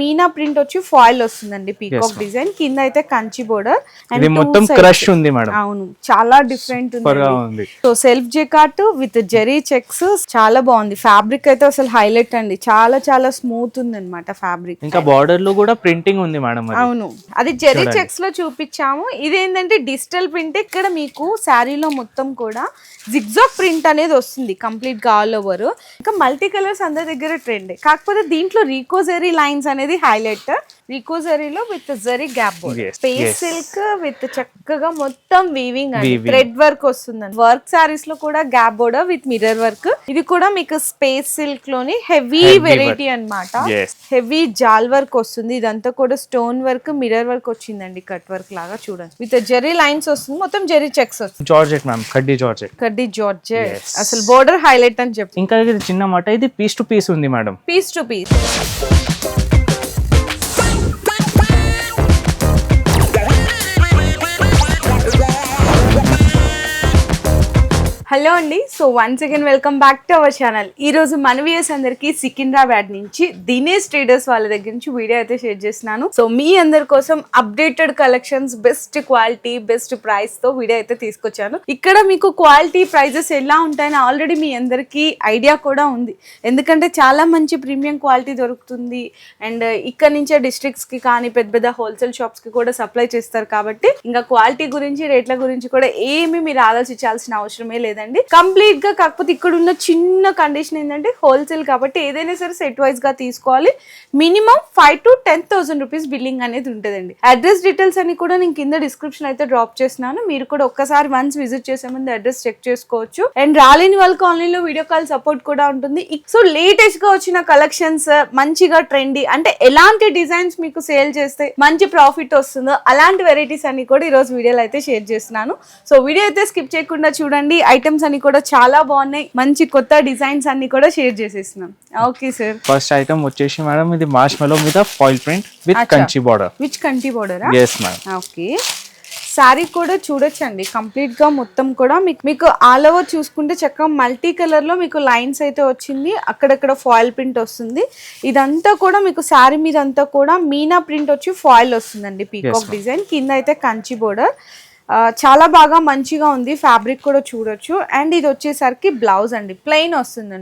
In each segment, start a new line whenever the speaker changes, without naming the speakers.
Meena print వచ్చి foil వస్తుందండి peacock design. కింద అయితే కంచి బోర్డర్
ఇది మొత్తం క్రష్ ఉంది మేడం.
అవును. చాలా డిఫరెంట్ ఉంది. So self jacquard with zari checks చాలా బాగుంది. ఫ్యాబ్రిక్ అయితే అసలు హైలైట్ అండి. చాలా చాలా స్మూత్ ఉంది అనమాట ఫ్యాబ్రిక్
ఇంకా బార్డర్లో కూడా ప్రింటింగ్ ఉంది మేడం
అవును. అది జెరీ చెక్స్లో చూపించాము. ఇది ఏంటంటే డిజిటల్ ప్రింట్ ఇక్కడ మీకు శారీలో మొత్తం కూడా జిగ్జాగ్ ప్రింట్ అనేది వస్తుంది కంప్లీట్గా ఆల్ ఓవర్ ఇంకా మల్టీ కలర్స్ అందరి దగ్గర ట్రెండ్ కాకపోతే దీంట్లో రీకోజరీ లైన్స్ అనేది highlight రీకోజరీలో with zari gap space. Silk with చక్కగా మొత్తం వీవింగ్ అండి. థ్రెడ్ వర్క్ వస్తుందండి. వర్క్ సారీస్లో కూడా gap border with mirror work ఇది కూడా మీకు స్పేస్ సిల్క్లోని హెవీ వెరైటీ అన్నమాట.
Yes.
హెవీ జాల్ వర్క్ వస్తుంది. ఇదంతా కూడా స్టోన్ వర్క్ మిర్రర్ వర్క్ వచ్చిందండి. కట్ వర్క్ లాగా చూడండి. విత్ జెరీ లైన్స్ వస్తుంది. మొత్తం జెరీ చెక్స్ వస్తుంది.
జార్జెట్ మ్యామ్ కడ్డీ జార్జెట్
కడ్డీ జార్జ్
Yes.
అసలు బోర్డర్ హైలైట్ అని చెప్పి
ఇంకా ఇది చిన్న మాట. ఇది పీస్ టు పీస్ ఉంది madam
piece to piece hello అండి. So once again welcome back to our channel ఈ రోజు మన వ్యూస్ అందరికి సికింద్రాబాద్ నుంచి దినేష్ ట్రేడర్స్ వాళ్ళ దగ్గర నుంచి వీడియో అయితే షేర్ చేస్తున్నాను. సో మీ అందరి కోసం updated collections best quality best ప్రైస్తో వీడియో అయితే తీసుకొచ్చాను. ఇక్కడ మీకు క్వాలిటీ ప్రైజెస్ ఎలా ఉంటాయని ఆల్రెడీ మీ అందరికీ ఐడియా కూడా ఉంది. ఎందుకంటే చాలా మంచి ప్రీమియం క్వాలిటీ దొరుకుతుంది. అండ్ uh, ఇక్కడ నుంచే డిస్ట్రిక్ట్స్కి కానీ పెద్ద పెద్ద హోల్సేల్ షాప్స్కి కూడా సప్లై చేస్తారు కాబట్టి ఇంకా క్వాలిటీ గురించి రేట్ల గురించి కూడా ఏమీ మీరు ఆలోచించాల్సిన అవసరమే లేదండి. కంప్లీట్గా కాకపోతే ఇక్కడ ఉన్న చిన్న కండిషన్ ఏంటంటే హోల్సేల్ కాబట్టి ఏదైనా సరే సెట్ వైజ్గా తీసుకోవాలి. Minimum five to ten thousand rupees billing అనేది ఉంటుందండి. అడ్రస్ డీటెయిల్స్ అని కూడా నేను కింద డిస్క్రిప్షన్ అయితే డ్రాప్ చేసినాను మీరు కూడా ఒక్కసారి వన్స్ విజిట్ చేసే ముందు అడ్రస్ చెక్ చేసుకోవచ్చు. అండ్ రాలేని వాళ్ళకి ఆన్లైన్లో వీడియో కాల్ సపోర్ట్ కూడా ఉంటుంది. సో లేటెస్ట్గా వచ్చిన కలెక్షన్స్ మంచిగా ట్రెండీ అంటే ఎలాంటి డిజైన్స్ మీకు సేల్ చేస్తే మంచి ప్రాఫిట్ వస్తుందో అలాంటి వెరైటీస్ అన్ని కూడా ఈ రోజు వీడియోలో అయితే షేర్ చేస్తున్నాను. సో వీడియో అయితే స్కిప్ చేయకుండా చూడండి. ఐటమ్స్ అన్ని కూడా చాలా బాగున్నాయి. మంచి కొత్త డిజైన్స్ అన్ని కూడా షేర్ చేసేస్తున్నాం. ఓకే సార్
ఫస్ట్ ఐటమ్ వచ్చేసి మేడం ఇది మార్ష్ మెలో మీద foil print with. Kanchi border
which కంటి బోర్డరా
ఎస్ మేడం
ఓకే. శారీ కూడా చూడొచ్చండి. కంప్లీట్గా మొత్తం కూడా మీకు మీకు ఆల్ ఓవర్ చూసుకుంటే చక్కగా మల్టీ కలర్లో మీకు లైన్స్ అయితే వచ్చింది. అక్కడక్కడ ఫాయిల్ ప్రింట్ వస్తుంది. ఇదంతా కూడా మీకు శారీ మీద అంతా కూడా మీనా ప్రింట్ వచ్చి ఫాయిల్ వస్తుందండి. పీకాక్ డిజైన్ కింద అయితే కంచి బోర్డర్ చాలా బాగా మంచిగా ఉంది ఫ్యాబ్రిక్ కూడా చూడొచ్చు. అండ్ ఇది వచ్చేసరికి బ్లౌజ్ అండి ప్లెయిన్ వస్తుంది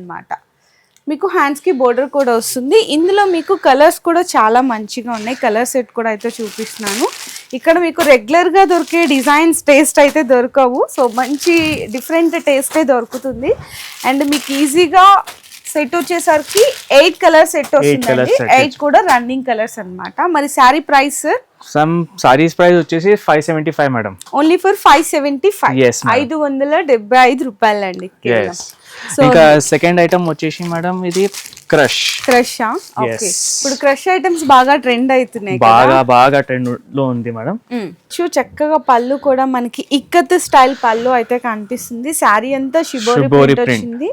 మీకు హ్యాండ్స్కి బోర్డర్ కూడా వస్తుంది. ఇందులో మీకు కలర్స్ కూడా చాలా మంచిగా ఉన్నాయి. కలర్ సెట్ కూడా అయితే చూపిస్తున్నాను. ఇక్కడ మీకు రెగ్యులర్గా దొరికే డిజైన్స్ టేస్ట్ అయితే దొరకవు. సో మంచి డిఫరెంట్ టేస్టే దొరుకుతుంది. అండ్ మీకు ఈజీగా సెట్ వచ్చేసరికి ఎయిట్ కలర్ సెట్ వస్తుందండి. ఎయిట్ కూడా రన్నింగ్ కలర్స్ అన్నమాట. మరి sari price
some sarees price వచ్చేసి five seventy five madam
only for five seventy five. ఐదు వందల డెబ్బై ఐదు రూపాయలండి
ఎస్
సో
ఇంకా సెకండ్ ఐటమ్ వచ్చేసి మేడం ఇది క్రష్
క్రష్ ఓకే. ఇప్పుడు క్రష్ ఐటమ్స్ బాగా ట్రెండ్ అవుతున్నాయి
బాగా బాగా ట్రెండ్లో ఉంది మేడం
షూ చక్కగా పళ్ళు కూడా మనకి ఇక్కత్ స్టైల్ పళ్ళు అయితే కనిపిస్తుంది. శారీ అంతా షిబోరి
print.
వచ్చింది.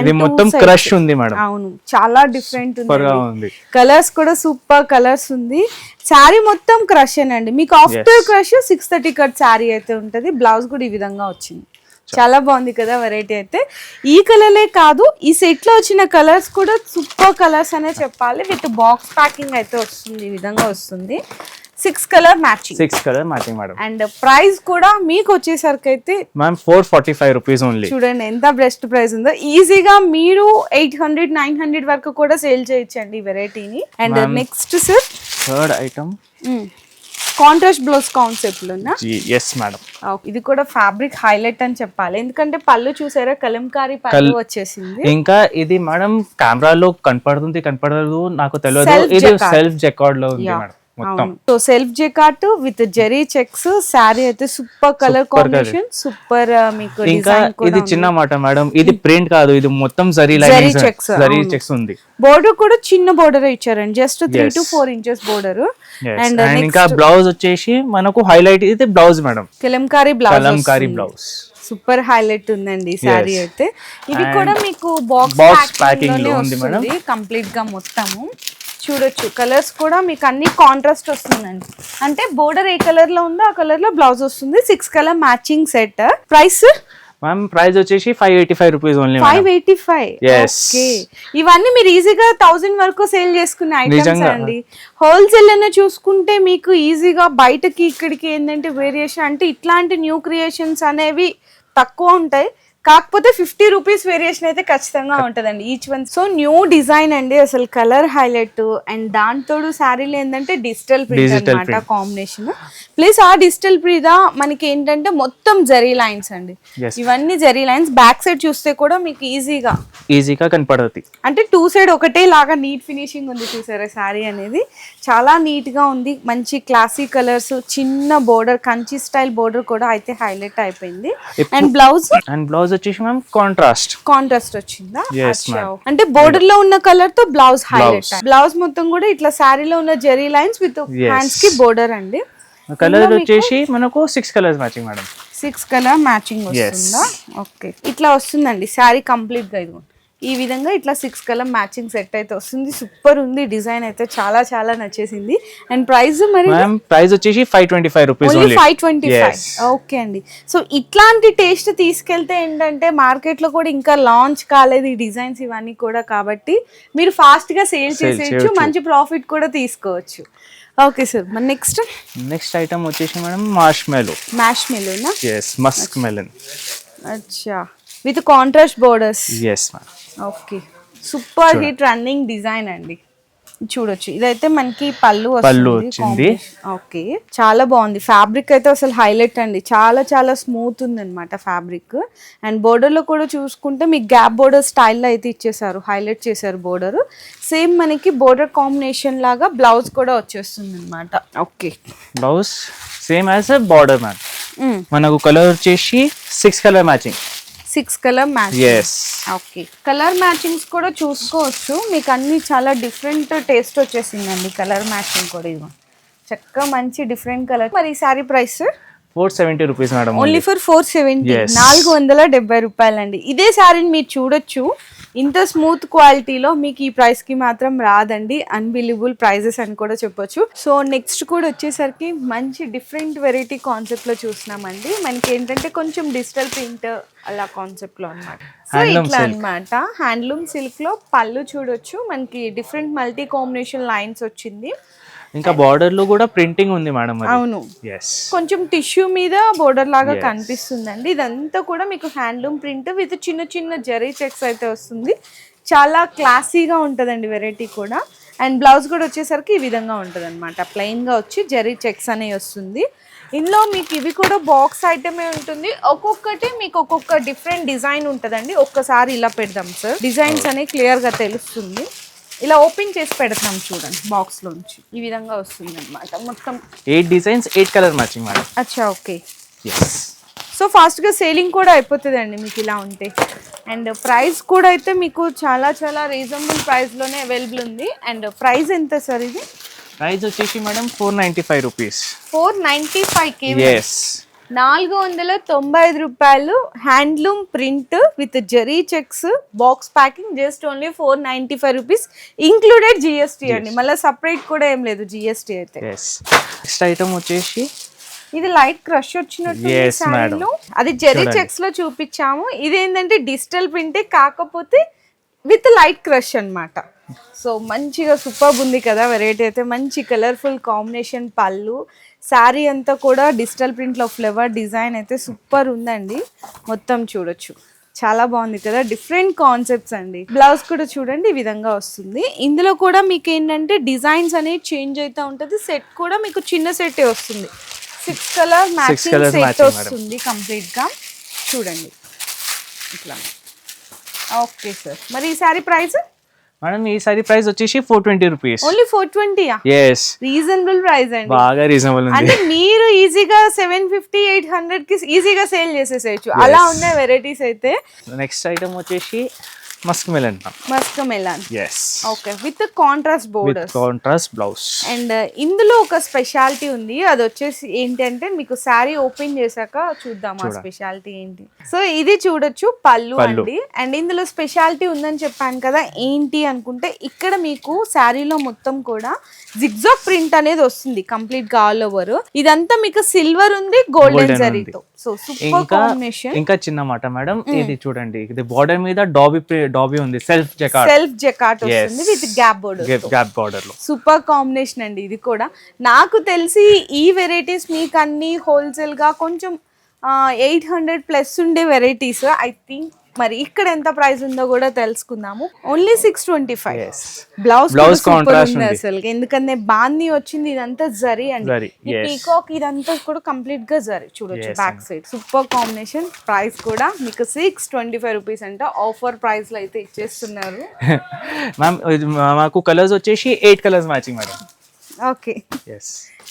ఇది మొత్తం క్రష్ ఉంది మేడం
అవును. చాలా డిఫరెంట్ ఉంది. కలర్స్ కూడా సూపర్ కలర్స్ ఉంది. శారీ మొత్తం క్రష్ అండి మీకు after crush six thirty cut sari అయితే ఉంటది. బ్లౌజ్ కూడా ఈ విధంగా వచ్చింది. చాలా బాగుంది కదా వెరైటీ అయితే. ఈ కలర్లే కాదు ఈ సెట్లో వచ్చిన కలర్స్ కూడా సూపర్ కలర్స్ అనే చెప్పాలి. విత్ బాక్స్ ప్యాకింగ్ అయితే వస్తుంది ఈ విధంగా వస్తుంది. Six colour matching
six colour matching madam
and price కూడా మీకు వచ్చేసరికి అయితే
ma'am four forty five rupees only
చూడండి ఎంత బెస్ట్ ప్రైస్ ఉందో. ఈజీగా మీరు ఎయిట్ హండ్రెడ్ నైన్ హండ్రెడ్ వరకు కూడా సేల్ చేయొచ్చండి ఈ వెరైటీని and next sir
third item
contrast blouse concept
yes madam
ఇది కూడా ఫ్యాబ్రిక్ హైలైట్ అని చెప్పాలి. ఎందుకంటే పళ్ళు చూసారా? కలంకారీ పళ్ళు వచ్చేసింది.
ఇంకా ఇది మేడం కెమెరాలో కనపడుతుంది కనపడదు నాకు తెలియదు. ఇది. సెల్ఫ్ జెకార్డ్లో ఉంది మేడం మొత్తం.
So self jacquard with zari checks sari అయితే సూపర్ కలర్ కాంబినేషన్ సూపర్ మీకు
ఇంకా ఇది చిన్న మాట మేడం. ఇది ప్రింట్ కాదు ఇది మొత్తం zari lines
checks,
zari. Checks ఉంది.
బోర్డర్ కూడా చిన్న బోర్డర్ ఇచ్చారండి. Just three. To four inches border. And
ఇంకా బ్లౌజ్ వచ్చేసి మనకు హైలైట్ ఇది blouse madam.
Kalamkari blouse
kalamkari blouse.
Super highlight ఉందండి శారీ అయితే. ఇది కూడా మీకు బాక్స్
ప్యాకింగ్లో ఉంది
కంప్లీట్గా మొత్తము. చూడొచ్చు. కలర్స్ కూడా మీకు అన్ని కాంట్రాస్ట్ వస్తుందండి. అంటే బోర్డర్ ఏ కలర్లో ఉందో ఆ కలర్లో బ్లౌజ్ వస్తుంది. Six colour matching set price
ma'am price వచ్చేసి five eighty five rupees only
five eighty five ఇవన్నీ మీరు ఈజీగా థౌసండ్ వరకు సేల్ చేసుకునే ఐటమ్స్. అండి. హోల్సేల్ అన్న చూసుకుంటే మీకు ఈజీగా బయటకి ఇక్కడికి ఏంటంటే వేరియేషన్ అంటే ఇట్లాంటి న్యూ క్రియేషన్స్ అనేవి తక్కువ ఉంటాయి. కాకపోతే ఫిఫ్టీ రూపీస్ వేరియేషన్ అయితే ఖచ్చితంగా ఉంటుందండి each one. So new design అండి అసలు కలర్ హైలైట్ అండ్ దాంతోడు శారీలు ఏంటంటే డిజిటల్ ప్రింట్ అనమాట. కాంబినేషన్. ప్లస్ ఆ డిజిటల్ ప్రీద మనకి ఏంటంటే మొత్తం జరీ లైన్స్ అండి. ఇవన్నీ జరీ లైన్స్. బ్యాక్ సైడ్ చూస్తే కూడా మీకు ఈజీగా.
ఈజీగా కనపడుతుంది
అంటే టూ సైడ్ ఒకటే లాగా నీట్ ఫినిషింగ్ ఉంది చూసారా శారీ అనేది. చాలా నీట్గా ఉంది. మంచి క్లాసీ కలర్స్ చిన్న బోర్డర్ కంచి స్టైల్ బోర్డర్ కూడా అయితే హైలైట్ అయిపోయింది. And blouse?
అండ్ బ్లౌజ్ వచ్చేసి మ్యామ్ కాంట్రాస్ట్
కాంట్రాస్ట్ వచ్చిందా. అంటే బోర్డర్లో ఉన్న కలర్తో బ్లౌజ్ హైలైట్. బ్లౌజ్ మొత్తం కూడా ఇట్లా శారీలో ఉన్న జెరీ లైన్స్ విత్. హ్యాండ్స్కి బోర్డర్ అండి.
కలర్ వచ్చేసి మనకు six colours matching madam
six colour matching వస్తుందా? ఓకే ఇట్లా వస్తుందండి శారీ కంప్లీట్గా ఇదిగో ఈ విధంగా ఇట్లా సిక్స్ కలర్ మ్యాచింగ్ సెట్ అయితే వస్తుంది. సూపర్ ఉంది. డిజైన్ అయితే చాలా చాలా నచ్చేసింది. అండ్ ప్రైస్ మరి?
ప్రైస్ వచ్చేసి five twenty five rupees
five twenty five okay అండి. సో ఇట్లాంటి టేస్ట్ తీసుకెళ్తే ఏంటంటే మార్కెట్లో కూడా ఇంకా లాంచ్ కాలేదు ఈ డిజైన్స్ ఇవన్నీ కూడా కాబట్టి మీరు ఫాస్ట్గా సేల్ చేసేయచ్చు. మంచి ప్రాఫిట్ కూడా తీసుకోవచ్చు. ఓకే సార్ మరి నెక్స్ట్
నెక్స్ట్ ఐటమ్ వచ్చేసి మేడం మార్ష్ మెలో
మ్యాష్ మిల్లునా
ఎస్ మస్క్ మెలన్
అచ్చా. With contrast borders.
Yes ma'am
okay. Super hit running design అండి. చూడొచ్చు. ఇదైతే మనకి పళ్ళు
పళ్ళు వచ్చింది.
ఓకే. చాలా బాగుంది. ఫ్యాబ్రిక్ అయితే అసలు హైలైట్ అండి. చాలా చాలా స్మూత్ ఉంది అనమాట ఫ్యాబ్రిక్. అండ్ బోర్డర్లో కూడా చూసుకుంటే మీకు గ్యాప్ బోర్డర్ స్టైల్లో అయితే ఇచ్చేసారు. హైలైట్ చేశారు బోర్డర్. సేమ్ మనకి బోర్డర్ కాంబినేషన్ లాగా బ్లౌజ్ కూడా వచ్చేస్తుంది అనమాట okay.
Blouse same as border ma'am మనకు కలర్ వచ్చేసి six colour matching.
Six colour match
yes
okay. Colour matchings కూడా చూసుకోవచ్చు. మీకు అన్ని చాలా డిఫరెంట్ టేస్ట్ వచ్చేసిందండి కలర్ మ్యాచింగ్ కూడా ఇదిగో. చక్కగా మంచి డిఫరెంట్ కలర్. మరి ఈ sari price
four seventy rupees madam
only for four seventy. నాలుగు వందల డెబ్బై రూపాయలండి. ఇదే శారీని మీరు చూడొచ్చు. ఇంత స్మూత్ క్వాలిటీలో మీకు ఈ ప్రైస్కి మాత్రం రాదండి. అన్బిలీబుల్ ప్రైజెస్ అని కూడా చెప్పొచ్చు. సో నెక్స్ట్ కూడా వచ్చేసరికి మంచి డిఫరెంట్ వెరైటీ కాన్సెప్ట్లో చూస్తున్నామండి మనకి ఏంటంటే కొంచెం డిజిటల్ ప్రింట్ అలా కాన్సెప్ట్లో అనమాట సో ఇట్లా. అన్నమాట. హ్యాండ్లూమ్ సిల్క్లో పళ్ళు చూడొచ్చు. మనకి డిఫరెంట్ మల్టీ కాంబినేషన్ లైన్స్ వచ్చింది.
ఇంకా బార్డర్లో కూడా ప్రింటింగ్ ఉంది మేడం
అవును. కొంచెం టిష్యూ మీద బోర్డర్ లాగా. కనిపిస్తుందండి. ఇదంతా కూడా మీకు హ్యాండ్లూమ్ ప్రింట్ విత్ చిన్న చిన్న జరీ చెక్స్ అయితే వస్తుంది. చాలా క్లాసీగా ఉంటుందండి వెరైటీ కూడా. అండ్ బ్లౌజ్ కూడా వచ్చేసరికి ఈ విధంగా ఉంటుంది అనమాట ప్లెయిన్గా వచ్చి జరీ చెక్స్ అనేవి వస్తుంది. ఇందులో మీకు ఇవి కూడా బాక్స్ ఐటమే ఉంటుంది. ఒక్కొక్కటి మీకు ఒక్కొక్క డిఫరెంట్ డిజైన్ ఉంటుందండి. ఒక్కసారి ఇలా పెడదాం సార్ డిజైన్స్ అనేవి క్లియర్గా తెలుస్తుంది. ఇలా ఓపెన్ చేసి పెడతాం చూడండి బాక్స్లోంచి ఈ విధంగా వస్తుంది అనమాట మొత్తం
eight designs eight colour matching madam
అచ్చా ఓకే సో ఫాస్ట్గా సేలింగ్ కూడా అయిపోతుందండి మీకు ఇలా ఉంటే. అండ్ ప్రైస్ కూడా అయితే మీకు చాలా చాలా రీజనబుల్ ప్రైస్లోనే అవైలబుల్ ఉంది. అండ్ ప్రైస్ ఎంత సార్ ఇది?
ప్రైస్ వచ్చేసి madam four ninety five rupees
four ninety five KV నాలుగు వందల తొంభై ఐదు రూపాయలు handloom print with zari checks box packing just only four ninety five rupees included GST అండి. మళ్ళీ సపరేట్ కూడా ఏం లేదు జిఎస్టీ అయితే.
నెక్స్ట్ ఐటమ్ వచ్చేసి
ఇది లైట్ క్రష్ వచ్చినట్టు అది జెరీ. చెక్స్లో చూపించాము. ఇది ఏంటంటే డిజిటల్ ప్రింటే కాకపోతే విత్ లైట్ క్రష్ అన్నమాట. సో మంచిగా సూపర్ ఉంది కదా వెరైటీ అయితే. మంచి కలర్ఫుల్ కాంబినేషన్ పళ్ళు. శారీ అంతా కూడా డిజిటల్ ప్రింట్లో ఫ్లవర్ డిజైన్ అయితే సూపర్ ఉందండి. మొత్తం చూడొచ్చు. చాలా బాగుంది కదా. డిఫరెంట్ కాన్సెప్ట్స్ అండి. బ్లౌజ్ కూడా చూడండి ఈ విధంగా వస్తుంది. ఇందులో కూడా మీకు ఏంటంటే డిజైన్స్ అనేవి చేంజ్ అవుతూ ఉంటుంది. సెట్ కూడా మీకు చిన్న సెట్టే వస్తుంది. Six colour matching set. వస్తుంది కంప్లీట్గా. చూడండి. ఇట్లా. ఓకే సార్ మరి ఈ సారీ ప్రైస్
మేడం ఈ సారీ ప్రైస్ వచ్చేసి four twenty rupees
only four ట్వంటీయా
yes
reasonable price అండి.
బాగా రీజనబుల్
అంటే మీరు ఈజీగా సెవెన్ ఫిఫ్టీ ఎయిట్ హండ్రెడ్కి ఈజీగా సేల్ చేసేసేయచ్చు. అలా ఉన్నాయి వెరైటీస్ అయితే.
నెక్స్ట్ ఐటమ్ వచ్చేసి musk melon
musk melon
yes
okay with contrast border
contrast blouse
and ఇందులో ఒక స్పెషాలిటీ ఉంది. అది వచ్చేసి ఏంటంటే మీకు శారీ ఓపెన్ చేశాక చూద్దాం ఆ స్పెషాలిటీ ఏంటి. సో ఇది చూడొచ్చు పళ్ళు. అండి. అండ్ ఇందులో స్పెషాలిటీ ఉందని చెప్పాను కదా ఏంటి అనుకుంటే ఇక్కడ మీకు శారీలో మొత్తం కూడా జిగ్జాగ్ ప్రింట్ అనేది వస్తుంది కంప్లీట్గా ఆల్ ఓవర్ ఇదంతా మీకు సిల్వర్ ఉంది గోల్డెన్ జరీతో సో సూపర్ కాంబినేషన్
ఇంకా చిన్న మాట మేడం. ఇది చూడండి. ఇది బార్డర్ మీద డాబీ డాబీ ఉంది సెల్ఫ్ జకార్డ్
సెల్ఫ్ జకాట్ వస్తుంది విత్ గ్యాప్ బోర్డర్
గ్యాప్ బార్డర్లో
సూపర్ కాంబినేషన్ అండి ఇది కూడా. నాకు తెలిసి ఈ వెరైటీస్ మీకు అన్ని హోల్సేల్గా కొంచెం ఎయిట్ హండ్రెడ్ ప్లస్ ఉండే వెరైటీస్. ఐ థింక్ మరి ఇక్కడ ఎంత ప్రైస్ ఉందో కూడా తెలుసుకుందాము. Only six twenty five blouse ఉంది
ఉంది.
అసలు ఎందుకంటే బాంది వచ్చింది ఇదంతా జరీ అండి. పీకాక్ ఇదంతా కూడా కంప్లీట్గా జరీ. చూడొచ్చు back side super combination price కూడా మీకు సిక్స్ ట్వంటీ ఫైవ్ రూపీస్ అంట. ఆఫర్ ప్రైస్లో అయితే ఇచ్చేస్తున్నారు.
మ్యామ్ మాకు కలర్స్ వచ్చేసి eight colours matching madam
okay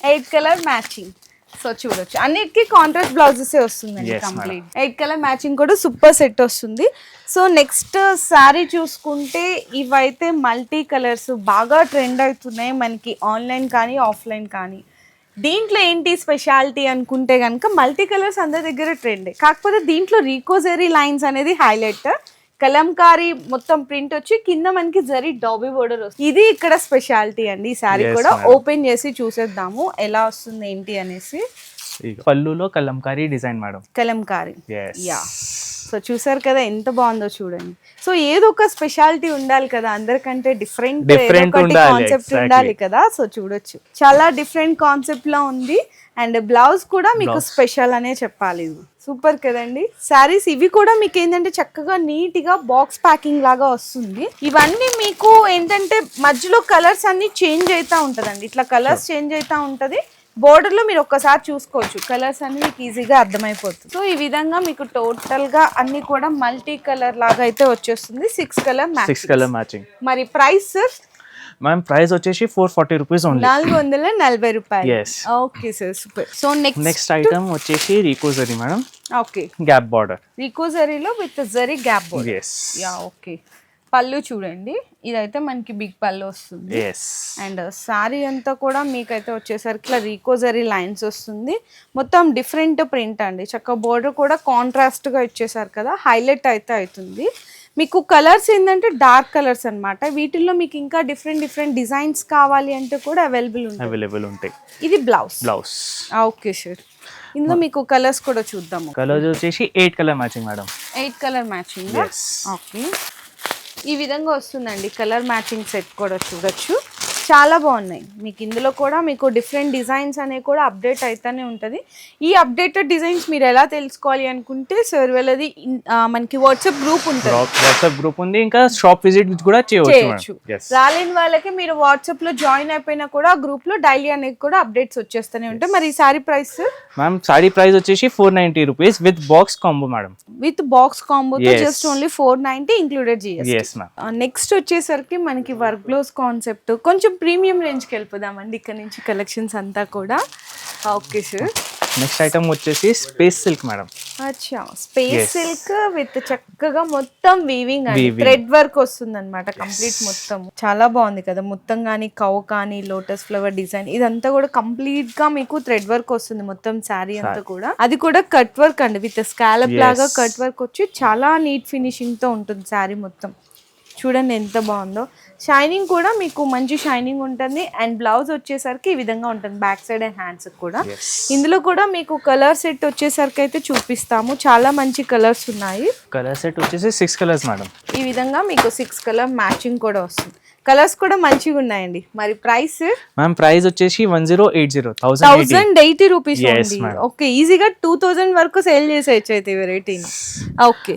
eight colour matching so చూడొచ్చు. అన్నిటికీ కాంట్రాస్ట్ బ్లౌజెస్ వస్తుందండి కంప్లీట్ ఎయిట్ కలర్ మ్యాచింగ్ కూడా సూపర్ సెట్ వస్తుంది. సో నెక్స్ట్ శారీ చూసుకుంటే ఇవైతే మల్టీ కలర్స్ బాగా ట్రెండ్ అవుతున్నాయి మనకి ఆన్లైన్ కానీ ఆఫ్లైన్ కానీ. దీంట్లో ఏంటి స్పెషాలిటీ అనుకుంటే కనుక మల్టీ కలర్స్ అందరి దగ్గర ట్రెండ్ కాకపోతే దీంట్లో రీకోజరీ లైన్స్ అనేది హైలైట్ కలంకారీ మొత్తం ప్రింట్ వచ్చి కింద మనకి జరీ డాబీ బోర్డర్ వస్తుంది. ఇది ఇక్కడ స్పెషాలిటీ అండి. ఈ శారీ కూడా. ఓపెన్ చేసి చూసేద్దాము. ఎలా వస్తుంది ఏంటి అనేసి.
పళ్ళులో kalamkari design madam
kalamkari. Yeah. So చూసారు కదా ఎంత బాగుందో చూడండి. సో ఏదో ఒక స్పెషాలిటీ ఉండాలి కదా. అందరికంటే డిఫరెంట్ కాన్సెప్ట్. ఉండాలి కదా. సో చూడొచ్చు. చాలా డిఫరెంట్ కాన్సెప్ట్లో ఉంది. అండ్ బ్లౌజ్ కూడా మీకు స్పెషల్ అనే చెప్పాలి సూపర్ కదండి. శారీస్ ఇవి కూడా మీకు ఏంటంటే చక్కగా నీట్గా బాక్స్ ప్యాకింగ్ లాగా వస్తుంది. ఇవన్నీ మీకు ఏంటంటే మధ్యలో కలర్స్ అన్ని చేంజ్ అవుతా ఉంటదండి. ఇట్లా కలర్స్ చేంజ్ అవుతా ఉంటది. బోర్డర్లో మీరు ఒక్కసారి చూసుకోవచ్చు. కలర్స్ అన్ని మీకు ఈజీగా అర్థమైపోతుంది. సో ఈ విధంగా మీకు టోటల్గా అన్ని కూడా మల్టీ కలర్ లాగా అయితే వచ్చేస్తుంది. Six colour
six colour matching.
మరి ప్రైస్
మ్యామ్ ప్రైస్ వచ్చేసి ఫోర్ ఫార్టీ రూపీస్ ఓన్లీ
నాలుగు వందల నలభై రూపాయలు. Okay sir super so next
next item వచ్చేసి రీకోజరీ మేడం
ఓకే
గ్యాప్ బార్డర్
రికో జరీలో with zari gap board
yes
yeah okay పళ్ళు చూడండి. ఇదైతే మనకి బిగ్ పళ్ళు వస్తుంది. అండ్ శారీ అంతా కూడా మీకైతే వచ్చేసరికి ఇట్లా రీకోజరీ లైన్స్ వస్తుంది. మొత్తం డిఫరెంట్ ప్రింట్ అండి. చక్క బోర్డర్ కూడా కాంట్రాస్ట్గా ఇచ్చేసారు కదా. హైలైట్ అయితే అవుతుంది. మీకు కలర్స్ ఏంటంటే డార్క్ కలర్స్ అన్నమాట. వీటిల్లో మీకు ఇంకా డిఫరెంట్ డిఫరెంట్ డిజైన్స్ కావాలి అంటే కూడా అవైలబుల్ ఉంటుంది
అవైలబుల్ ఉంటాయి.
ఇది బ్లౌజ్.
బ్లౌజ్.
ఓకే సార్ ఇందులో మీకు కలర్స్ కూడా చూద్దాము.
కలర్స్ వచ్చేసి eight colour matching madam.
Eight colour matching. Okay. ఈ విధంగా వస్తుందండి కలర్ మ్యాచింగ్ సెట్ కూడా చూడొచ్చు. చాలా బాగున్నాయి. మీకు ఇందులో కూడా మీకు డిఫరెంట్ డిజైన్స్ అనేవి కూడా అప్డేట్ అవుతూనే ఉంటుంది. ఈ అప్డేటెడ్ డిజైన్స్ మీరు ఎలా తెలుసుకోవాలి అనుకుంటే సార్ వెళ్ళది మనకి వాట్సాప్ గ్రూప్ ఉంటుంది.
వాట్సాప్ గ్రూప్ ఉంది. ఇంకా షాప్ విజిట్ కూడా చేయవచ్చు
రాలేని వాళ్ళకి మీరు వాట్సాప్లో జాయిన్ అయిపోయినా కూడా గ్రూప్లో డైలీ అనేది కూడా అప్డేట్స్ వచ్చేస్తూనే ఉంటాయి. మరి ఈ sari price
ma'am sari price వచ్చేసి four ninety rupees with box combo madam.
With box combo. Just only four ninety included GST next వచ్చేసరికి మనకి వర్క్ బ్లౌజ్ కాన్సెప్ట్ కొంచెం ప్రీమియం రేంజ్కి వెళ్ళిపోదామండి. ఇక్కడ నుంచి కలెక్షన్స్ అంతా కూడా. Okay sir.
నెక్స్ట్ ఐటమ్ వచ్చేసి స్పేస్ సిల్క్ మేడం.
అచ్చా. స్పేస్. సిల్క్ విత్ చక్కగా మొత్తం వీవింగ్ అండి. థ్రెడ్ వర్క్ వస్తుంది అనమాట కంప్లీట్ మొత్తం. చాలా బాగుంది కదా. మొత్తం కానీ కవ్ కానీ లోటస్ ఫ్లవర్ డిజైన్ ఇదంతా కూడా కంప్లీట్గా మీకు థ్రెడ్ వర్క్ వస్తుంది. మొత్తం శారీ అంతా కూడా. అది కూడా కట్ వర్క్ అండి. విత్ స్కాలప్ లాగా. కట్ వర్క్ వచ్చి చాలా నీట్ ఫినిషింగ్తో ఉంటుంది శారీ మొత్తం. చూడండి ఎంత బాగుందో. షైనింగ్ కూడా మీకు మంచి షైనింగ్ ఉంటుంది. అండ్ బ్లౌజ్ వచ్చేసరికి ఈ విధంగా ఉంటుంది. బ్యాక్ సైడ్ అండ్ హ్యాండ్స్ కూడా. ఇందులో కూడా మీకు కలర్ సెట్ వచ్చేసరికి అయితే చూపిస్తాము. చాలా మంచి కలర్స్ ఉన్నాయి.
కలర్ సెట్ వచ్చేసి సిక్స్ కలర్స్ మేడం
ఈ విధంగా మీకు సిక్స్ కలర్ మ్యాచింగ్ కూడా వస్తుంది. కలర్స్ కూడా మంచిగా ఉన్నాయండి. మరి ప్రైస్
మ్యామ్ ప్రైస్ వచ్చేసి one zero eight zero thousand
eighty rupees. Okay ఈజీగా టూ థౌజండ్ వరకు సేల్ చేసేయచ్చు అయితే వెరైటీని ఓకే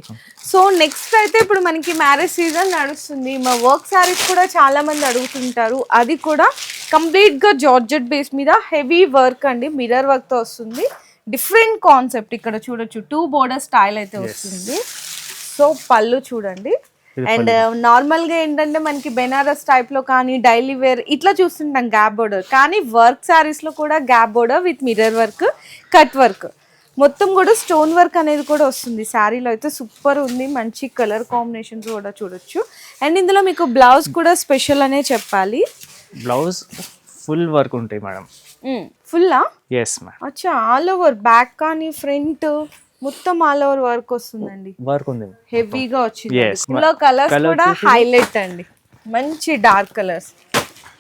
సో నెక్స్ట్ అయితే ఇప్పుడు మనకి మ్యారేజ్ సీజన్ నడుస్తుంది. మా వర్క్ శారీస్ కూడా చాలా మంది అడుగుతుంటారు. అది కూడా కంప్లీట్గా జార్జెట్ బేస్ మీద హెవీ వర్క్ అండి. మిర్రర్ వర్క్తో వస్తుంది. డిఫరెంట్ కాన్సెప్ట్ ఇక్కడ చూడొచ్చు. టూ బోర్డర్ స్టైల్ అయితే వస్తుంది. సో పళ్ళు చూడండి. అండ్ నార్మల్గా ఏంటంటే మనకి బెనారస్ టైప్లో కానీ డైలీ వేర్ ఇట్లా చూస్తుంటాం గ్యాప్ బోర్డర్. కానీ వర్క్ శారీస్లో కూడా gap border with mirror work cut work. మొత్తం కూడా స్టోన్ వర్క్ అనేది కూడా వస్తుంది. శారీలో అయితే సూపర్ ఉంది. మంచి కలర్ కాంబినేషన్స్ కూడా చూడొచ్చు. అండ్ ఇందులో మీకు బ్లౌజ్ కూడా స్పెషల్ అనే చెప్పాలి.
బ్లౌజ్ ఫుల్ వర్క్ ఉంటాయి మేడం.
ఫుల్లా?
ఎస్
అచ్చా ఆల్ ఓవర్ బ్యాక్ కానీ ఫ్రంట్ మొత్తం ఆల్ ఓవర్ వర్క్ వస్తుందండి.
వర్క్ ఉంది.
హెవీగా వచ్చింది. ఇందులో కలర్స్ కూడా హైలైట్ అండి. మంచి డార్క్ కలర్స్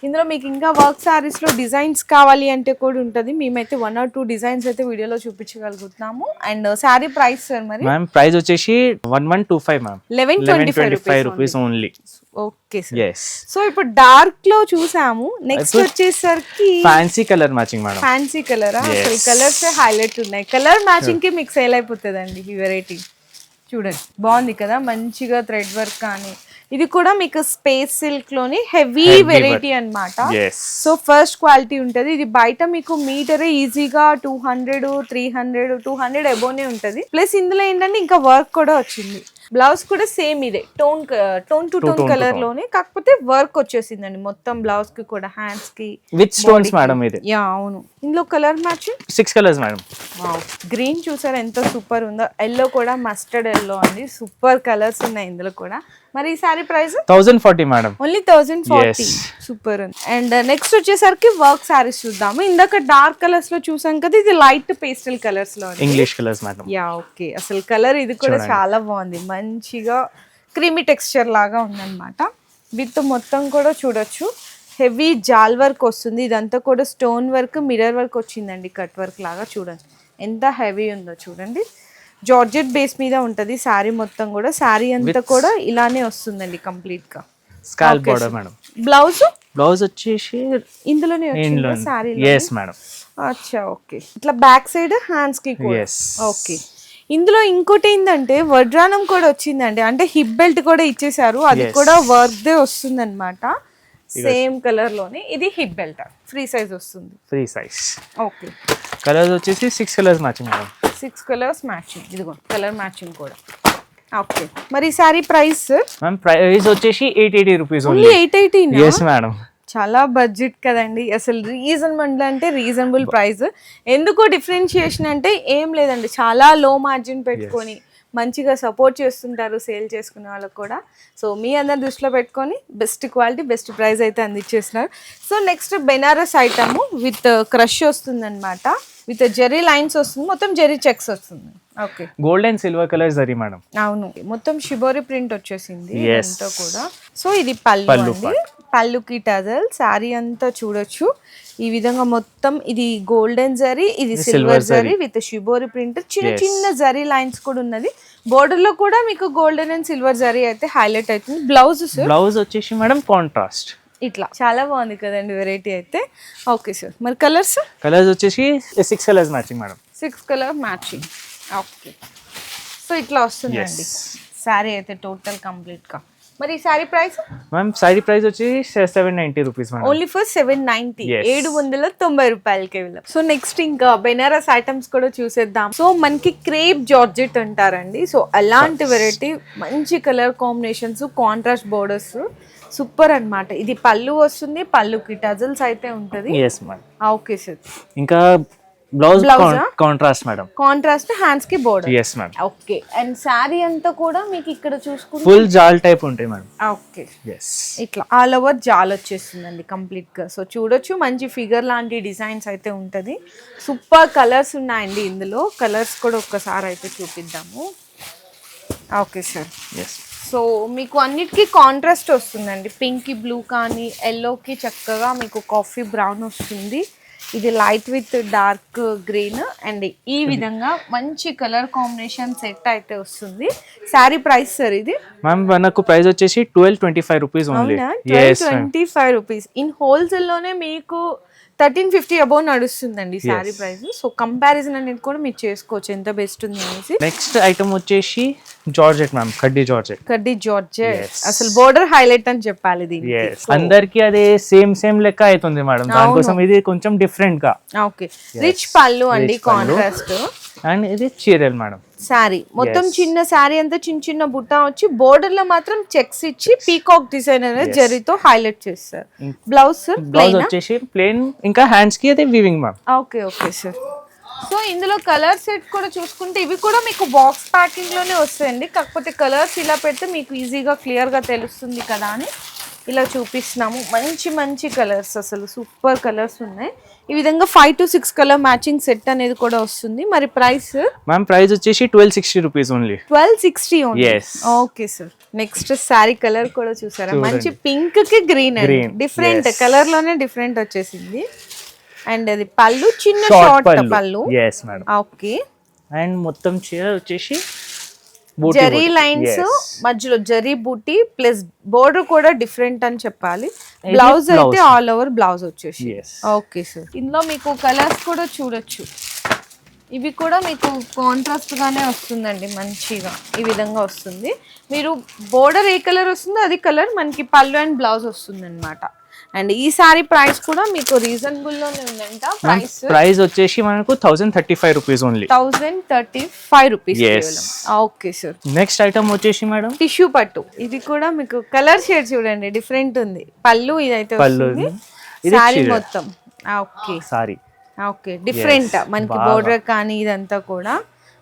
ఇందులో మీకు ఇంకా వర్క్ సారీస్లో డిజైన్స్ కావాలి అంటే కూడా ఉంటుంది. మేమైతే వన్ ఆర్ టూ డిజైన్స్ అయితే వీడియోలో చూపించగలుగుతున్నాము. అండ్ శారీ ప్రైస్ సార్ మరి?
మ్యామ్ ప్రైస్ వచ్చేసి one one two five ma'am
eleven twenty five
rupees only
okay so ఇప్పుడు డార్క్లో చూసాము. నెక్స్ట్ వచ్చేసరికి
fancy colour matching madam
fancy colour అసలు. కలర్స్ హైలైట్ ఉన్నాయి. కలర్ మ్యాచింగ్కి మీకు సేల్ అయిపోతుందండి ఈ వెరైటీ చూడండి. బాగుంది కదా? మంచిగా థ్రెడ్ వర్క్ కానీ ఇది కూడా మీకు స్పేస్ సిల్క్లోని హెవీ వెరైటీ అన్నమాట.
ఎస్
సో ఫస్ట్ క్వాలిటీ ఉంటుంది. ఇది బయట మీకు మీటరే ఈజీగా two hundred three hundred two hundred అబోనే ఉంటుంది. ప్లస్ ఇందులో ఏంటంటే ఇంకా వర్క్ కూడా వచ్చింది. బ్లౌజ్ కూడా సేమ్ ఇదే. Tone tone to tone colour. లోనే. కాకపోతే వర్క్ వచ్చేసిందండి. మొత్తం బ్లౌజ్కి కూడా హ్యాండ్స్కి
విత్ స్టోన్స్ మేడం ఇది.
యా అవును. ఇందులో colour matching
six colours madam
green చూసారు ఎంత సూపర్ ఉందో. ఎల్లో కూడా మస్టర్డ్ ఎల్లో అండి. సూపర్ కలర్స్ ఉన్నాయి ఇందులో కూడా. మరి ఈ sari price
thousand forty madam.
Only thousand forty. Super and next వచ్చేసరికి వర్క్ సారీస్ చూద్దాము. ఇందాక డార్క్ కలర్స్లో చూసాం కదా ఇది లైట్ పేస్టల్ కలర్స్లో ఉంది.
English colours madam
yeah okay అసలు కలర్ ఇది కూడా చాలా బాగుంది. మంచిగా క్రీమీ టెక్స్చర్ లాగా ఉందన్నమాట. విత్ మొత్తం కూడా చూడొచ్చు. హెవీ జాల్ వర్క్ వస్తుంది. ఇదంతా కూడా స్టోన్ వర్క్ మిర్రర్ వర్క్ వచ్చిందండి కట్ వర్క్ లాగా చూడండి. ఎంత హెవీ ఉందో చూడండి. జార్జెట్ బేస్ మీద ఉంటుంది శారీ మొత్తం కూడా. శారీ అంతా కూడా ఇలానే వస్తుందండి కంప్లీట్గా.
Scallop border madam
blouse
blouse వచ్చేసి
ఇందులోనే శారీ
ఎస్ మేడం
అచ్చా ఓకే ఇట్లా బ్యాక్ సైడ్
హ్యాండ్స్కి
ఓకే ఇందులో ఇంకోటి ఏంటంటే వడ్రానం కూడా వచ్చిందండి. అంటే హిప్ బెల్ట్ కూడా ఇచ్చేసారు అది. కూడా వర్క్ దే వస్తుంది అనమాట సేమ్ కలర్లోనే. ఇది హిప్ బెల్ట్ ఫ్రీ సైజ్ వస్తుంది.
ఫ్రీ సైజ్
ఓకే
కలర్స్ వచ్చేసి six colours matching madam
six colours matching. ఇదిగో కలర్ మ్యాచింగ్ కూడా. ఓకే. మరి ఈ సారీ ప్రైస్?
మ్యామ్ ప్రైస్ వచ్చేసి eight eighty rupees
only eight eighteen
yes madam
చాలా బడ్జెట్ కదండి. అసలు రీజనబుల్ అంటే రీజనబుల్ ప్రైస్. ఎందుకు డిఫరెన్షియేషన్ అంటే ఏం లేదండి. చాలా లో మార్జిన్ పెట్టుకొని మంచిగా సపోర్ట్ చేస్తుంటారు సేల్ చేసుకునే వాళ్ళకి కూడా. సో మీ అందరి దృష్టిలో పెట్టుకొని బెస్ట్ క్వాలిటీ బెస్ట్ ప్రైస్ అయితే అందించేస్తున్నారు. So next Banaras item with crush వస్తుందన్నమాట. విత్ జెరీ లైన్స్ వస్తుంది మొత్తం జెరీ చెక్స్ వస్తుంది. Okay.
Gold and silver colours సరి మేడం
అవును మొత్తం షిబోరి ప్రింట్ వచ్చేసింది. ఇదంతా కూడా. సో ఇది పళ్ళు పళ్ళుకి టజల్ శారీ అంతా చూడొచ్చు. ఈ విధంగా మొత్తం ఇది గోల్డెన్ జరీ ఇది silver zari. With shibori print చిన్న. చిన్న జరీ లైన్స్ కూడా ఉన్నది. బోర్డర్లో కూడా మీకు గోల్డెన్ అండ్ సిల్వర్ జరీ అయితే హైలైట్ అవుతుంది. బ్లౌజ్
బ్లౌజ్ వచ్చేసి మేడం కాంట్రాస్ట్
ఇట్లా. చాలా బాగుంది కదండి వెరైటీ అయితే. Okay sir. మరి కలర్స్?
కలర్స్ వచ్చేసి six colours matching madam.
Six colour matching okay. So ఇట్లా వస్తుందండి. శారీ అయితే టోటల్ కంప్లీట్గా. మరి ఈ sari price
ma'am sari price వచ్చి seven ninety rupees
only for seven ninety. ఏడు వందల తొంభై రూపాయలకి వెళ్ళాం సో నెక్స్ట్ ఇంకా బెనారస్ ఐటమ్స్ కూడా చూసేద్దాం. సో మనకి క్రేప్ జార్జెట్ అంటారండి. సో అలాంటి వెరైటీ మంచి colour combinations contrast borders super అన్నమాట. ఇది పళ్ళు వస్తుంది పళ్ళుకి టజల్స్ అయితే ఉంటది.
Yes madam
okay sir.
ఇంకా బ్లౌజ్? కాంట్రాస్ట్ మేడం
కాంట్రాస్ట్ హ్యాండ్స్కి border
yes madam
okay. And sari అంతా కూడా మీకు ఇక్కడ చూసుకుంటే
ఫుల్ జాల్ టైప్ ఉంటాయి మేడం
ఓకే.
ఎస్
ఇట్లా ఆల్ ఓవర్ జాల్ వచ్చేస్తుందండి కంప్లీట్గా. సో చూడొచ్చు మంచి ఫిగర్ లాంటి డిజైన్స్ అయితే ఉంటది. సూపర్ కలర్స్ ఉన్నాయండి ఇందులో. కలర్స్ కూడా ఒక్కసారి అయితే చూపిద్దాము. Okay sir.
ఎస్
సో మీకు అన్నిటికీ కాంట్రాస్ట్ వస్తుందండి. పింక్ బ్లూ కానీ ఎల్లోకి చక్కగా మీకు కాఫీ బ్రౌన్ వస్తుంది. ఇది light with dark green and ఈ విధంగా మంచి కలర్ కాంబినేషన్ సెట్ అయితే వస్తుంది. శారీ ప్రైస్ సార్ ఇది?
మ్యామ్ మనకు ప్రైస్ వచ్చేసి twelve twenty five rupees
twenty five rupees in హోల్సేల్లోనే మీకు థర్టీన్ ఫిఫ్టీ అబౌవ్ నడుస్తుందండి శారీ ప్రైస్. సో కంపారిజన్ అనేది కూడా మీరు చేసుకోవచ్చు ఎంత బెస్ట్ ఉంది అనేసి.
నెక్స్ట్ ఐటమ్ వచ్చేసి జార్జెట్ మ్యామ్ కడ్డీ జార్జెట్.
కడ్డీ జార్జెట్. అసలు బోర్డర్ హైలైట్ అని చెప్పాలి
ఎస్ అందరికి అదే సేమ్ సేమ్ లెక్క అవుతుంది మేడం దానికోసం ఇది కొంచెం డిఫరెంట్గా.
ఓకే రిచ్ పళ్ళు అండి. కాంట్రాస్ట్
అండ్ ఇది చీరల్ మేడం
శారీ. మొత్తం. చిన్న శారీ అంతా చిన్న చిన్న బుట్ట వచ్చి బోర్డర్లో మాత్రం చెక్స్ ఇచ్చి పీకాక్ డిజైన్ అనేది జరీతో హైలైట్ చేస్తారు. బ్లౌజ్
బ్లౌజ్ వచ్చేసి ప్లేన్ ఇంకా హ్యాండ్స్కి అదే weaving ma'am
okay okay sir so ఇందులో కలర్ సెట్ కూడా చూసుకుంటే ఇవి కూడా మీకు బాక్స్ ప్యాకింగ్లోనే వస్తాయండి. కాకపోతే కలర్స్ ఇలా పెడితే మీకు ఈజీగా క్లియర్గా తెలుస్తుంది కదా అని. ఇలా చూపిస్తున్నాము. మంచి మంచి కలర్స్ అసలు. సూపర్ కలర్స్ ఉన్నాయి. ఈ విధంగా five to six colour matching set అనేది కూడా వస్తుంది. మరి ప్రైస్
మ్యామ్ ప్రైస్ వచ్చేసి twelve sixty rupees only
twelve sixty. Okay sir next sari colour కూడా చూసారా. మంచి పింక్కి గ్రీన్ డిఫరెంట్. కలర్లోనే డిఫరెంట్ వచ్చేసింది. అండ్ అది పళ్ళు చిన్న
షార్ట్ పళ్ళు.
ఓకే
అండ్ మొత్తం చీర వచ్చేసి
జరీ. లైన్స్. మధ్యలో జరీ బూటీ ప్లస్ బోర్డర్ కూడా డిఫరెంట్ అని చెప్పాలి బ్లౌజ్ అయితే. ఆల్ ఓవర్ బ్లౌజ్ వచ్చేసి. ఓకే సార్ ఇందులో మీకు కలర్స్ కూడా చూడొచ్చు ఇవి కూడా మీకు కాంట్రాస్ట్ గానే వస్తుందండి మంచిగా ఈ విధంగా వస్తుంది మీరు బోర్డర్ ఏ కలర్ వస్తుందో అది కలర్ మనకి పళ్ళు అండ్ బ్లౌజ్ వస్తుంది అనమాట అండ్ ఈ సారీ ప్రైస్ కూడా మీకు రీజనబుల్లోనే ఉందంట ప్రైస్
ప్రైస్ వచ్చేసి మనకు thousand thirty five rupees only
thousand thirty five rupees. Okay sir
next item వచ్చేసి మేడం
టిష్యూ పట్టు. ఇది కూడా మీకు కలర్ షేడ్ చూడండి డిఫరెంట్ ఉంది. పళ్ళు ఇదైతే
పళ్ళు
సారీ. మొత్తం. ఓకే
సారీ
ఓకే డిఫరెంట్ మనకి. బోర్డర్ కానీ ఇదంతా కూడా.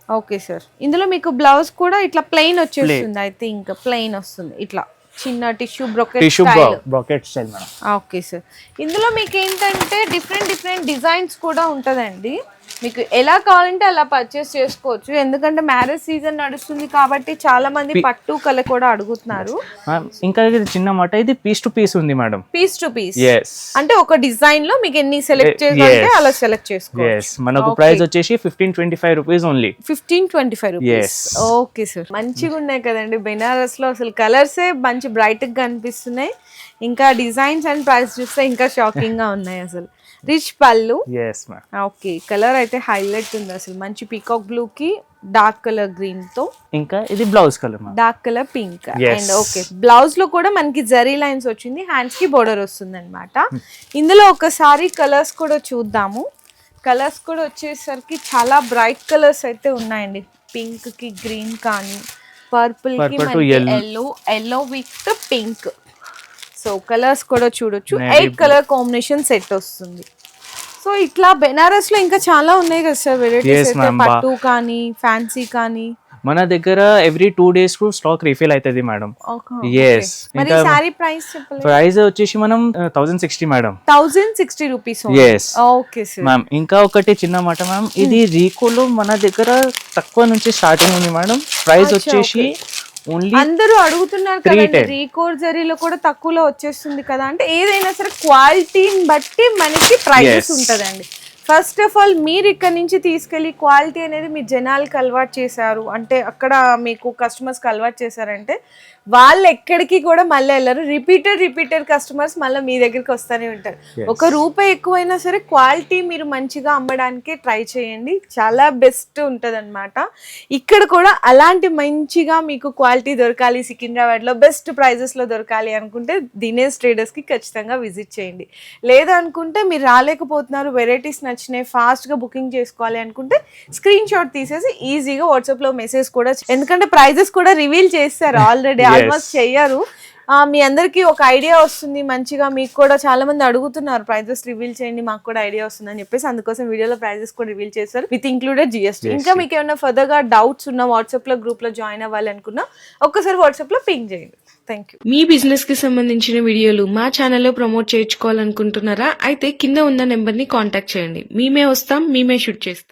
ఓకే సార్ ఇందులో మీకు బ్లౌజ్ కూడా ఇట్లా ప్లెయిన్ వచ్చేస్తుంది ఐ థింక్ ప్లెయిన్ వస్తుంది. ఇట్లా. చిన్న tissue brocade
tissue
style.
Brocade style madam.
Okay sir. ఇందులో మీకు ఏంటంటే డిఫరెంట్ డిఫరెంట్ డిజైన్స్ కూడా ఉంటుందండి. మీకు ఎలా కావాలంటే అలా పర్చేస్ చేసుకోవచ్చు. ఎందుకంటే మ్యారేజ్ సీజన్ నడుస్తుంది కాబట్టి చాలా మంది పట్టు కల కూడా అడుగుతున్నారు.
ఇంకా ఇది చిన్న మాట ఇది పీస్ టు పీస్ ఉంది మేడం
పీస్ టు పీస్ అంటే ఒక డిజైన్లో మీకు ఎన్ని సెలెక్ట్ చేయాలంటే. అలా సెలెక్ట్ చేసుకోవచ్చు.
మనకు ప్రైస్ వచ్చేసి fifteen twenty five rupees only
fifteen twenty five rupees. Okay sir మంచిగా ఉన్నాయి కదండి. బెనారస్లో అసలు కలర్సే మంచి బ్రైట్గా కనిపిస్తున్నాయి. ఇంకా డిజైన్స్ అండ్ ప్రైస్ చూస్తే ఇంకా షాకింగ్గా ఉన్నాయి అసలు. రిచ్ పళ్ళు.
ఎస్ మ్యామ్
ఓకే కలర్ అయితే హైలైట్ ఉంది అసలు. మంచి పీకాక్ బ్లూ కి డార్క్ కలర్ గ్రీన్తో.
ఇంకా ఇది blouse colour
dark colour pink. And okay బ్లౌజ్లో కూడా మనకి జరీ లైన్స్ వచ్చింది. హ్యాండ్స్కి బోర్డర్ వస్తుంది అనమాట ఇందులో ఒకసారి కలర్స్ కూడా చూద్దాము. కలర్స్ కూడా వచ్చేసరికి చాలా బ్రైట్ కలర్స్ అయితే ఉన్నాయండి. పింక్కి గ్రీన్ కానీ
పర్పుల్కి.
Yellow yellow with pink so colours కూడా చూడొచ్చు. ఎయిట్ కలర్ కాంబినేషన్ సెట్ వస్తుంది. సో ఇట్లా బెనారస్లో ఇంకా చాలా ఉన్నాయి కదా సార్ వెరైటీస్ పట్టు కానీ ఫ్యాన్సీ కానీ.
మన దగ్గర ఎవ్రీ టూ డేస్కు స్టాక్ రీఫిల్ అవుతుంది మేడం ఇంకా-
సారీ ప్రైస్
వచ్చేసి మనం thousand sixty madam
thousand sixty rupees
Yes.
Okay sir
ma'am ఇంకా ఒకటి చిన్న మాట మ్యామ్ ఇది రీకోలో మన దగ్గర తక్కువ నుంచి స్టార్టింగ్ ఉంది మేడం ప్రైస్ వచ్చేసి ఓన్లీ
అందరూ అడుగుతున్నారు కదండి. రీకోడ్ జరీలో కూడా తక్కువలో వచ్చేస్తుంది కదా అంటే ఏదైనా సరే క్వాలిటీని బట్టి మనకి ప్రైజెస్. ఉంటదండి ఫస్ట్ ఆఫ్ ఆల్ మీరు ఇక్కడ నుంచి తీసుకెళ్ళి క్వాలిటీ అనేది మీ జనాలకి అలవాటు చేశారు అంటే అక్కడ మీకు కస్టమర్స్కి అలవాటు చేశారంటే వాళ్ళు ఎక్కడికి కూడా మళ్ళీ వెళ్ళరు. రిపీటెడ్ రిపీటెడ్ కస్టమర్స్ మళ్ళీ మీ దగ్గరికి వస్తూనే ఉంటారు. ఒక రూపాయి ఎక్కువైనా సరే క్వాలిటీ మీరు మంచిగా అమ్మడానికి ట్రై చేయండి. చాలా బెస్ట్ ఉంటుంది ఇక్కడ కూడా అలాంటి మంచిగా మీకు క్వాలిటీ దొరకాలి సికింద్రాబాద్లో బెస్ట్ ప్రైజెస్లో దొరకాలి అనుకుంటే దినేష్ ట్రేడర్స్కి ఖచ్చితంగా విజిట్ చేయండి. లేదు అనుకుంటే మీరు రాలేకపోతున్నారు వెరైటీస్ నచ్చినాయి ఫాస్ట్గా బుకింగ్ చేసుకోవాలి అనుకుంటే స్క్రీన్ షాట్ తీసేసి ఈజీగా వాట్సాప్లో మెసేజ్ కూడా ఎందుకంటే ప్రైజెస్ కూడా రివీల్ చేస్తారు ఆల్రెడీ ఆల్మోస్ట్ చెయ్యరు. మీ అందరికీ ఒక ఐడియా వస్తుంది. మంచిగా మీకు కూడా చాలా మంది అడుగుతున్నారు ప్రైజెస్ రివీల్ చేయండి మాకు కూడా ఐడియా వస్తుంది అని చెప్పేసి అందుకోసం వీడియోలో ప్రైజెస్ కూడా రివీల్ చేస్తారు విత్ ఇంక్లూడెడ్ జిఎస్టీ ఇంకా మీకు ఏమైనా ఫర్దర్గా డౌట్స్ ఉన్న వాట్సాప్లో గ్రూప్లో జాయిన్ అవ్వాలి అనుకున్నా ఒక్కసారి వాట్సాప్లో పింక్ చేయండి. థ్యాంక్ యూ
మీ బిజినెస్కి సంబంధించిన వీడియోలు మా ఛానల్లో ప్రమోట్ చేయించుకోవాలనుకుంటున్నారా? అయితే కింద ఉన్న నెంబర్ని కాంటాక్ట్ చేయండి. మేమే వస్తాం మేమే షూట్ చేస్తాం.